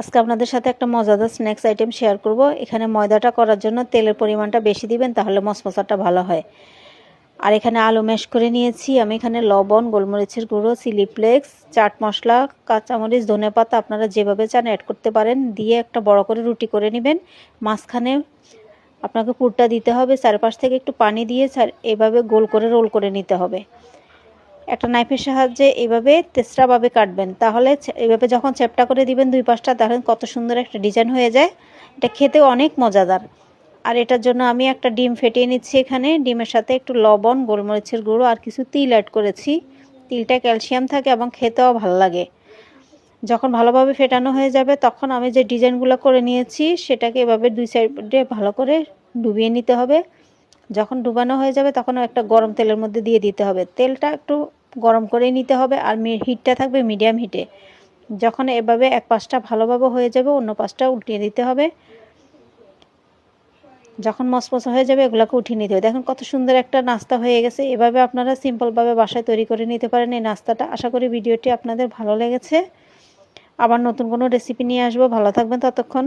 আজকে আপনাদের সাথে একটা মজাদার স্ন্যাক্স আইটেম শেয়ার করব। এখানে ময়দাটা করার জন্য তেলের পরিমাণটা বেশি দিবেন, তাহলে মশমশাটা ভালো হয়। আর এখানে আলু ম্যাশ করে নিয়েছি। আমি এখানে লবণ, গোলমরিচের গুঁড়ো চিলি ফ্লেক্স চাট মশলা, কাঁচামরিচ, ধনে পাতা আপনারা যেভাবে চান অ্যাড করতে পারেন। দিয়ে একটা বড় করে রুটি করে নেবেন। মাঝখানে আপনাকে পুরটা দিতে হবে, চারপাশ থেকে একটু পানি দিয়ে এভাবে গোল করে রোল করে নিতে হবে। একটা নাইফের সাহায্যে এইভাবে তেসরাভাবে কাটবেন। তাহলে এইভাবে যখন চ্যাপটা করে দিবেন দুই পাশটা, দেখেন কত সুন্দর একটা ডিজাইন হয়ে যায়। এটা খেতেও অনেক মজাদার। আর এটার জন্য আমি একটা ডিম ফেটিয়ে নিচ্ছি এখানে। ডিমের সাথে একটু লবণ, গোলমরিচের গুঁড়ো আর কিছু তিল অ্যাড করেছি। তিলটা ক্যালসিয়াম থাকে এবং খেতেও ভালো লাগে। যখন ভালোভাবে ফেটানো হয়ে যাবে, তখন আমি যে ডিজাইনগুলো করে নিয়েছি, সেটাকে এভাবে দুই সাইডে ভালো করে ডুবিয়ে নিতে হবে। যখন ডুবানো হয়ে যাবে তখন একটা গরম তেলের মধ্যে দিয়ে দিতে হবে। তেলটা একটু গরম করে নিতে হবে আর হিটটা থাকবে মিডিয়াম হিটে যখন এভাবে এক পাশটা ভালোভাবে হয়ে যাবে, অন্য পাশটা উল্টিয়ে দিতে হবে। যখন মসমস হয়ে যাবে, এগুলোকে উঠিয়ে নিতে হবে। দেখুন কত সুন্দর একটা নাস্তা হয়ে গেছে। এভাবে আপনারা সিম্পলভাবে বাসায় তৈরি করে নিতে পারেন এই নাস্তাটা। আশা করি ভিডিওটি আপনাদের ভালো লেগেছে। আবার নতুন কোনো রেসিপি নিয়ে আসব। ভালো থাকবেন ততক্ষণ।